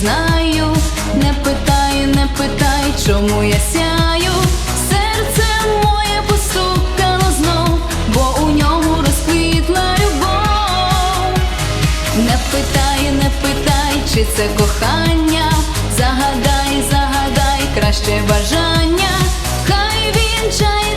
знаю, не питай, не питай, чому я сяю. Серце моє постукало знов, бо у ньому розквітла любов. Не питай, не питай, чи це кохання. Загадай, загадай, краще бажання, хай вінчає.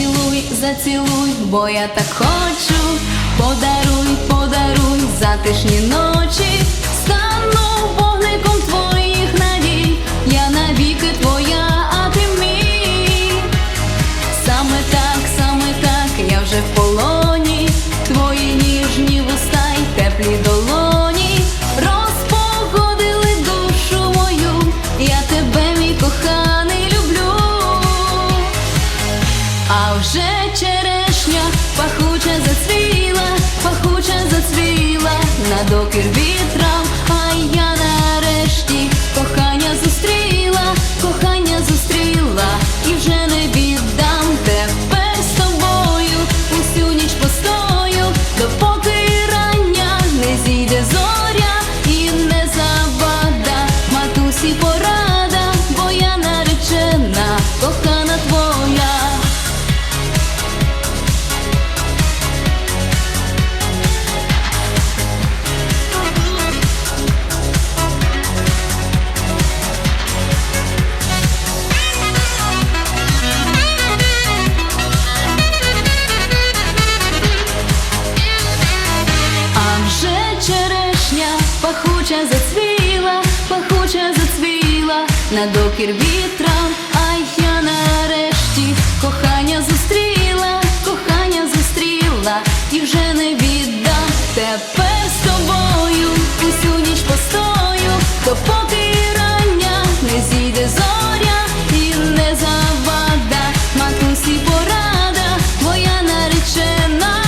зацілуй, зацілуй, бо я так хочу, подаруй, подаруй затишні ночі. вже черешня, пахуче зацвіла, пахуче зацвіла, на докір вітрам, а я нарешті кохання зустріла, кохання зустріла і вже Пахуча зацвіла, пахуча зацвіла, на докір вітрам, а я нарешті кохання зустріла, кохання зустріла і вже не віддам тепер з тобою, усю ніч постою, допоки рання не зійде зоря і не завада, матусі порада, твоя наречена,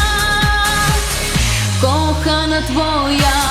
кохана твоя.